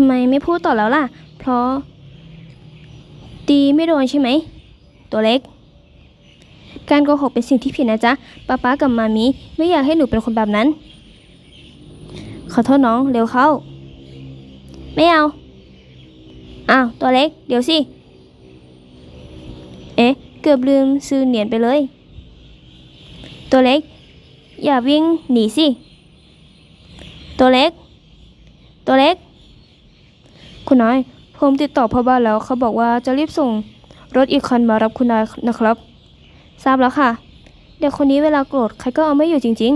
ทำไมไม่พูดต่อแล้วล่ะ เพราะตีไม่โดนใช่ไหม ตัวเล็ก การโกหกเป็นสิ่งที่ผิดนะจ๊ะป้าป๊ากับมามีไม่อยากให้หนูเป็นคนแบบนั้น ขอโทษน้องเร็วเข้า ไม่เอา อ้าว ตัวเล็ก เดี๋ยวสิ เอ๊ะ เกือบลืมซื้อเหรียญไปเลย ตัวเล็ก อย่าวิ่งหนีสิ ตัวเล็ก ตัวเล็ก คุณน้อยผมติดต่อพ่อบ้านแล้วเขาบอกว่าจะรีบส่งรถอีกคันมารับคุณนายนะครับ ทราบแล้วค่ะ เด็กคนนี้เวลาโกรธใครก็เอาไม่อยู่จริง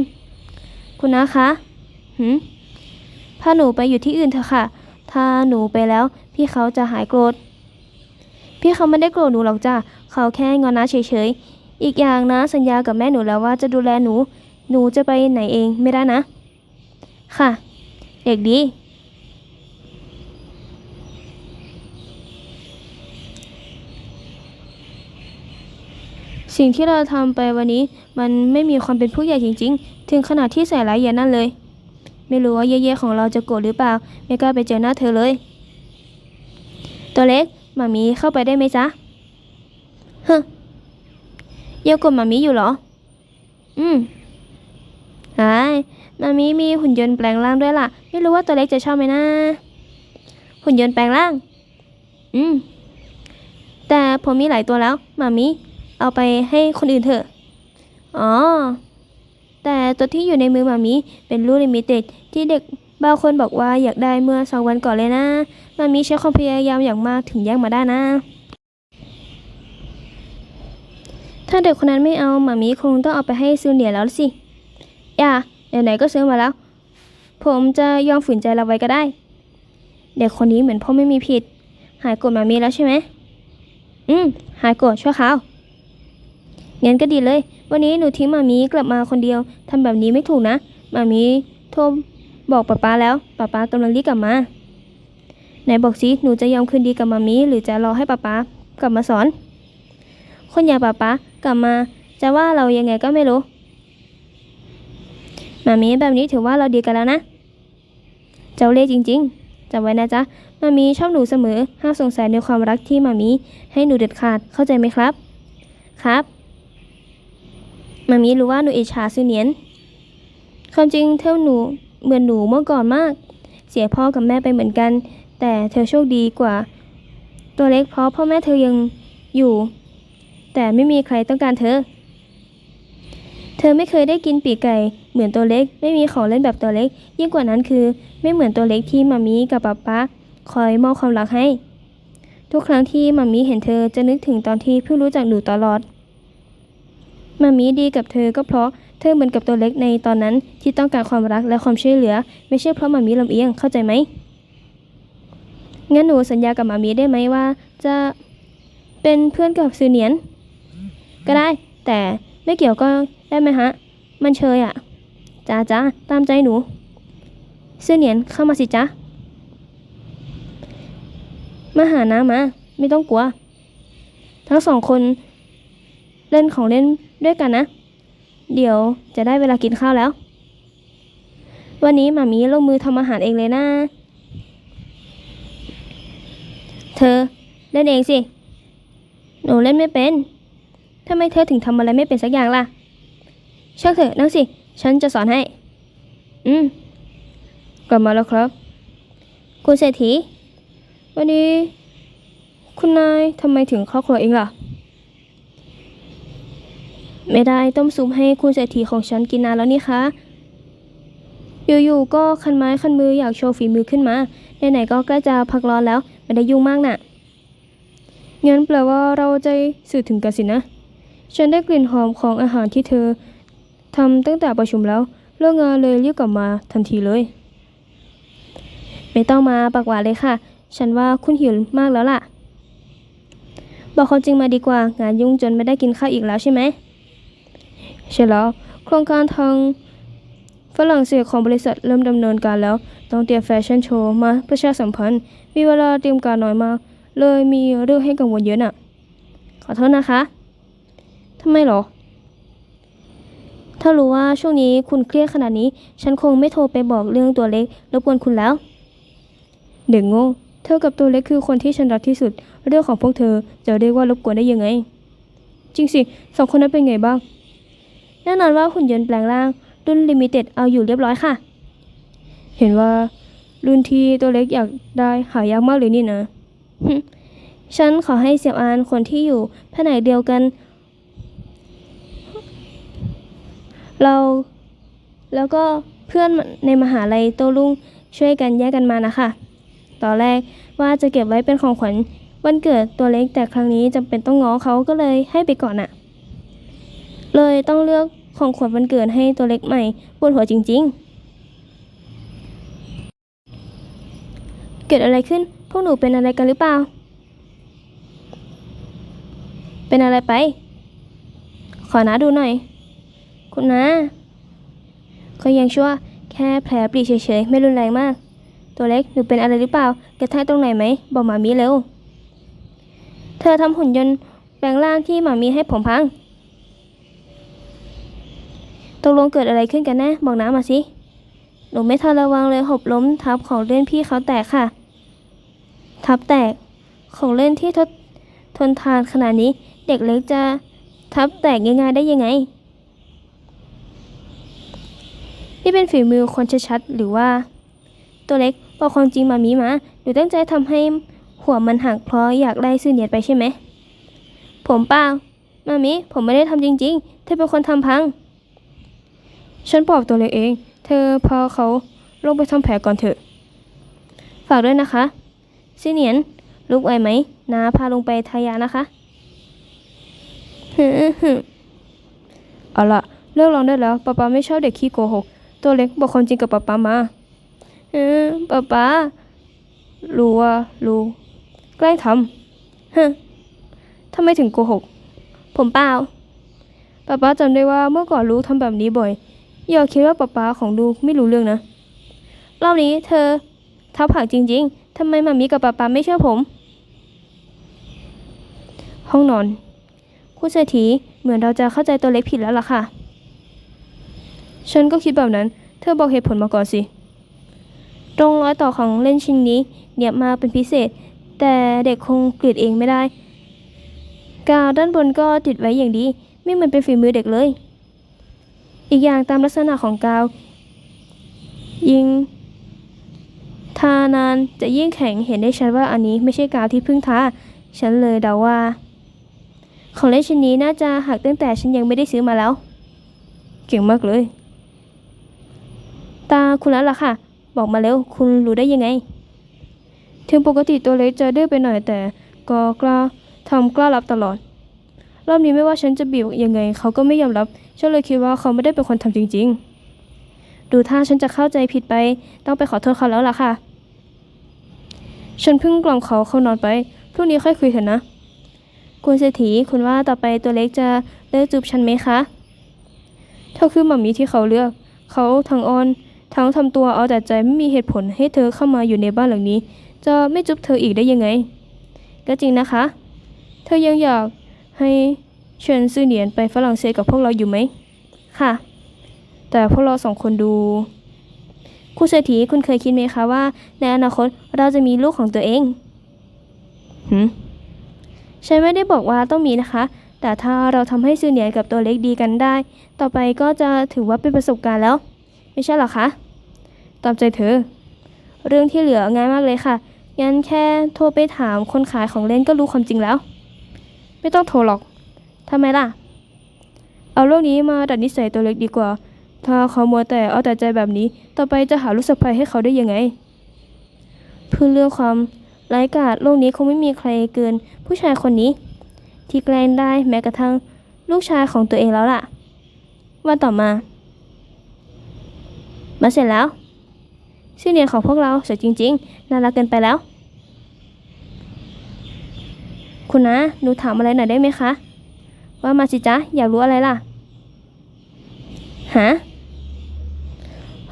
ๆ คุณนาคะหืมพาหนูไปอยู่ที่อื่นเถอะค่ะ ถ้าหนูไปแล้ว พี่เขาจะหายโกรธ พี่เขาไม่ได้โกรธหนูหรอกจ้ะ เขาแค่งอนน้าเฉยๆ อีกอย่างนะสัญญากับแม่หนูแล้วว่าจะดูแลหนู หนูจะไปไหนเองไม่ได้นะ ค่ะ เด็กดี สิ่งที่เราทำไปวันนี้ มันไม่มีความเป็นผู้ใหญ่จริง ๆ ถึงขนาดที่ใส่ร้ายยายนั่นเลย ไม่รู้ว่าเย่ๆของเราจะโกรธหรือเปล่า ไม่กล้าไปเจอหน้าเธอเลย ตัวเล็กมามีเข้าไปได้ไหมจ๊ะฮะยังกดมามีอยู่เหรอ อืมหายหมามีมีหุ่นยนต์แปลงร่างด้วยล่ะ ไม่รู้ว่าตัวเล็กจะชอบไหมนะ หุ่นยนต์แปลงร่าง อืมแต่ผมมีหลายตัวแล้วมามี เอาไปให้คนอื่นเถอะ อ๋อ แต่ตัวที่อยู่ในมือหมามีเป็นรุ่นลิมิเต็ดที่เด็กบางคนบอกว่าอยากได้เมื่อสองวันก่อนเลยนะหมามีใช้ความพยายามอย่างมากถึงแย่งมาได้นะ ถ้าเด็กคนนั้นไม่เอาหมามีคงต้องเอาไปให้ซูเนียแล้วสิอย่าไหนๆก็ซื้อมาแล้ว ผมจะยอมฝืนใจเราไว้ก็ได้ เด็กคนนี้เหมือนพ่อไม่มีผิด หายโกรธหมามีแล้วใช่ไหมอืม หายโกรธชั่วคราว งั้นก็ดีเลย วันนี้หนูทิ้งมามีกลับมาคนเดียวทำแบบนี้ไม่ถูกนะมามีโทรบอกป๊าป๊าแล้วป๊าป๊ากำลังรีบกลับมาไหนบอกสิหนูจะยอมคืนดีกับมามีหรือจะรอให้ป๊าป๊ากลับมาสอน คนอย่างป๊าป๊ากลับมาจะว่าเรายังไงก็ไม่รู้มามีแบบนี้ถือว่าเราดีกันแล้วนะ เจ้าเล่ห์จริงๆจำไว้นะจ๊ะมามีชอบหนูเสมอห้ามสงสัยในความรักที่มามีให้หนูเด็ดขาดเข้าใจไหมครับ ครับ มามีรู้ว่าหนูอิจฉาซูเนียนความจริงเธอหนูเหมือนหนูเมื่อก่อนมาก เสียพ่อกับแม่ไปเหมือนกัน แต่เธอโชคดีกว่า ตัวเล็กเพราะพ่อแม่เธอยังอยู่ แต่ไม่มีใครต้องการเธอ เธอไม่เคยได้กินปีกไก่เหมือนตัวเล็ก ไม่มีของเล่นแบบตัวเล็ก ยิ่งกว่านั้นคือไม่เหมือนตัวเล็กที่มามีกับป๊าป๊าคอยมอบความรักให้ ทุกครั้งที่มามีเห็นเธอจะนึกถึงตอนที่เพิ่งรู้จักหนูตลอด มามีดีกับเธอก็เพราะเธอเหมือนกับตัวเล็กในตอนนั้นที่ต้องการความรักและความช่วยเหลือ ไม่ใช่เพราะมามีลำเอียงเข้าใจไหมงั้นหนูสัญญากับมามีได้ไหมว่า จะเป็นเพื่อนกับซูเนียน ก็ได้ แต่ไม่เกี่ยวก็ได้ไหมฮะ มันเชยอะจ้าจ้าตามใจหนูซูเนียนเข้ามาสิจ้ามาหาน้ามา ไม่ต้องกลัว ทั้งสองคนเล่นของเล่น ด้วยกันนะ เดี๋ยวจะได้เวลากินข้าวแล้ว วันนี้มามีลงมือทำอาหารเองเลยนะ เธอเล่นเองสิ หนูเล่นไม่เป็นทำไมเธอถึงทำอะไรไม่เป็นสักอย่างล่ะช่างเถอะนั่งสิ ฉันจะสอนให้ อืมกลับมาแล้วครับ คุณเศรษฐี วันนี้ คุณนายทำไมถึงครอบครัวเองล่ะ ไม่ได้ต้มซุปให้คุณเศรษฐีของฉันกินนานแล้วนี่คะอยู่ๆก็คันไม้คันมืออยากโชว์ฝีมือขึ้นมาไหนๆก็ใกล้จะพักร้อนแล้วไม่ได้ยุ่งมากน่ะงั้นแปลว่าเราใจสื่อถึงกันสินะ ฉันได้กลิ่นหอมของอาหารที่เธอทำตั้งแต่ประชุมแล้วเลิกงานเลยรีบกลับมาทันทีเลย ไม่ต้องมาปากหวานเลยค่ะ ฉันว่าคุณหิวมากแล้วล่ะ บอกความจริงมาดีกว่างานยุ่งจนไม่ได้กินข้าวอีกแล้วใช่ไหม ใช่แล้ว โครงการทางฝรั่งเศสของบริษัทเริ่มดำเนินการแล้ว ต้องเตรียมแฟชั่นโชว์มาประชาสัมพันธ์ มีเวลาเตรียมการน้อยมาก เลยมีเรื่องให้กังวลเยอะน่ะ ขอโทษนะคะทำไมหรอ ถ้ารู้ว่าช่วงนี้คุณเครียดขนาดนี้ ฉันคงไม่โทรไปบอกเรื่องตัวเล็กรบกวนคุณแล้ว เด็กโง่ เธอกับตัวเล็กคือคนที่ฉันรักที่สุด เรื่องของพวกเธอจะเรียกว่ารบกวนได้ยังไง จริงสิ สองคนนั้นเป็นไงบ้าง แน่นอนว่าหุ่นยนต์แปลงร่างรุ่นลิมิเต็ดเอาอยู่เรียบร้อยค่ะ เห็นว่ารุ่นที่ตัวเล็กอยากได้หายากมากเลยนี่นะ ฉันขอให้เสี่ยวอานคนที่อยู่แผนกเดียวกัน เราแล้วก็เพื่อนในมหาลัยโตรุ่งช่วยกันแยกกันมานะคะ ตอนแรกว่าจะเก็บไว้เป็นของขวัญวันเกิดตัวเล็กแต่ครั้งนี้จำเป็นต้องง้อเขาก็เลยให้ไปก่อนอะ เลยต้องเลือกของขวัญวันเกิดให้ตัวเล็กใหม่ปวดหัวจริง ๆ เกิดอะไรขึ้น พวกหนูเป็นอะไรกันหรือเปล่า เป็นอะไรไป ขอน้าดูหน่อย คุณน้าก็ยังชั่วแค่แผลปรีเฉยๆ ไม่รุนแรงมาก ตัวเล็กหนูเป็นอะไรหรือเปล่ากระแทกตรงไหนไหม บอกหมามีเร็ว เธอทำหุ่นยนต์แปลงร่างที่หมามีให้ผมพัง ตกลงเกิดอะไรขึ้นกันแน่บอกน้ามาสิ หนูไม่ทันระวังเลยหบล้มทับของเล่นพี่เขาแตกค่ะ ทับแตก ของเล่นที่ทดทนทานขนาดนี้ เด็กเล็กจะทับแตกง่ายๆได้ยังไง นี่เป็นฝีมือคนชัดๆหรือว่า ตัวเล็กบอกความจริงมามีมาหนูตั้งใจทำให้หัวมันหักเพราะอยากไล่ซื่อเนียดไปใช่ไหม ผมเปล่า มามีผมไม่ได้ทำจริงๆเธอเป็นคนทำพัง ฉันปลอบตัวเล็กเอง เธอพาเขาลงไปทำแผลก่อนเถอะ ฝากด้วยนะคะซีเนียนลุกไหวไหมนาพาลงไปทายานะคะฮึฮึเอาล่ะเลิกร้องได้แล้วป๊าป๊าไม่ชอบเด็กขี้โกหก ตัวเล็กบอกความจริงกับป๊าป๊ามาเออป๊าป๊ารู้ว่ารู้แกล้งทำฮะทำไมถึงโกหก ผมเปล่าป๊าป๊าจำได้ว่าเมื่อก่อนรู้ทำแบบนี้บ่อย อย่าคิดว่าป๊าป๊าของลูกไม่รู้เรื่องนะรอบนี้เธอทับผักจริง ๆทำไมมามีกับป๊าป๊าไม่เชื่อผม ห้องนอนคุณเศรษฐีเหมือนเราจะเข้าใจตัวเล็กผิดแล้วล่ะค่ะ ฉันก็คิดแบบนั้น เธอบอกเหตุผลมาก่อนสิ ตรงรอยต่อของเล่นชิ้นนี้เนียบมาเป็นพิเศษ แต่เด็กคงกรีดเองไม่ได้ กาวด้านบนก็ติดไว้อย่างดี ไม่เหมือนเป็นฝีมือเด็กเลย อีกอย่างตามลักษณะของกาว ยิงทานานจะยิ่งแข็งเห็นได้ชัดว่าอันนี้ไม่ใช่กาวที่พิ่งทาฉันเลยเดาว่า ของเล่นชิ้นนี้น่าจะหักตั้งแต่ฉันยังไม่ได้ซื้อมาแล้ว เก่งมากเลย ตาคุณแล้วล่ะค่ะ บอกมาเร็วคุณรู้ได้ยังไง ถึงปกติตัวเล็กจะดื้อไปหน่อยแต่ก็กล้าทำกล้ารับตลอด รอบนี้ไม่ว่าฉันจะบีบยังไงเขาก็ไม่ยอมรับ ฉันเลยคิดว่าเขาไม่ได้เป็นคนทำจริง ๆ ดูท่าฉันจะเข้าใจผิดไป ต้องไปขอโทษเขาแล้วล่ะค่ะ ฉันเพิ่งกล่อมเขาเข้านอนไป พรุ่งนี้ค่อยคุยเถอะนะ คุณเศรษฐีคุณว่าต่อไปตัวเล็กจะเลิกจูบฉันไหมคะ เธอคือหมัมมี่ที่เขาเลือก เขาทั้งอ้อน ทั้งทำตัวเอาแต่ใจไม่มีเหตุผลให้เธอเข้ามาอยู่ในบ้านหลังนี้ จะไม่จุบเธออีกได้ยังไง ก็จริงนะคะ เธอยังอยาก ให้เชิญซื่อเหนียนไปฝรั่งเศสกับพวกเราอยู่ไหม ค่ะ แต่พวกเราสองคนดู คุณเศรษฐีคุณเคยคิดไหมคะว่า ในอนาคตเราจะมีลูกของตัวเองหืมฉันไม่ได้บอกว่าต้องมีนะคะ แต่ถ้าเราทำให้ซูเนียร์กับตัวเล็กดีกันได้ ต่อไปก็จะถือว่าเป็นประสบการณ์แล้ว ไม่ใช่หรอคะ ตามใจเธอ เรื่องที่เหลือง่ายมากเลยค่ะ งั้นแค่โทรไปถามคนขายของเล่นก็รู้ความจริงแล้ว ไม่ต้องโทรหรอกทำไมล่ะ เอาเรื่องนี้มาดัดนิสัยตัวเล็กดีกว่า ถ้าเขามัวแต่เอาแต่ใจแบบนี้ ต่อไปจะหาลูกสะใภ้ให้เขาได้ยังไงเพื่อเรื่องความไร้กาดโลกนี้คงไม่มีใครเกิน ผู้ชายคนนี้ ที่แกล้งได้แม้กระทั่งลูกชายของตัวเองแล้วล่ะ วันต่อมา มาเสร็จแล้วชื่อเนียนของพวกเราสวยจริง ๆ น่ารักเกินไปแล้ว คุณนะหนูถามอะไรหน่อยได้ไหมคะ ว่ามาสิจ๊ะ อยากรู้อะไรล่ะ ฮะ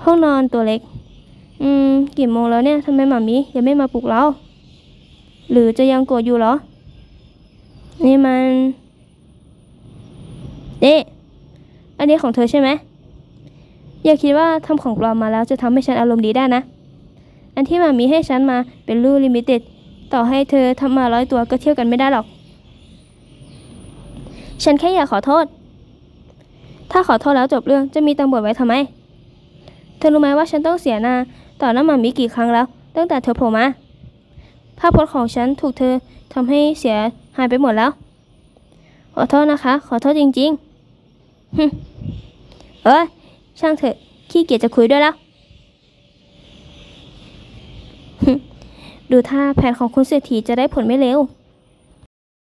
ห้องนอนตัวเล็ก อืม กี่โมงแล้วเนี่ยทำไมหมามียังไม่มาปลุกเรา หรือจะยังโกรธอยู่เหรอ นี่มันเอ๊ะอันนี้ของเธอใช่ไหม อย่าคิดว่าทำของปลอมมาแล้วจะทำให้ฉันอารมณ์ดีได้นะ อันอันที่มามีให้ฉันมาเป็นลูลิมิเต็ด ต่อให้เธอทำมาร้อยตัวก็เที่ยวกันไม่ได้หรอก ฉันแค่อยากขอโทษ ถ้าขอโทษแล้วจบเรื่องจะมีตำรวจไว้ทำไม เธอรู้ไหมว่าฉันต้องเสียหน้า ต่อหน้ามามีกี่ครั้งแล้ว ตั้งแต่เธอโผล่มา ภาพพจน์ของฉันถูกเธอทำให้เสียหายไปหมดแล้ว ขอโทษนะคะ ขอโทษจริงๆฮึเอ้ยช่างเถอะ ขี้เกียจจะคุยด้วยแล้วฮึม ดูท่าแผนของคุณเศรษฐีจะได้ผลไม่เร็ว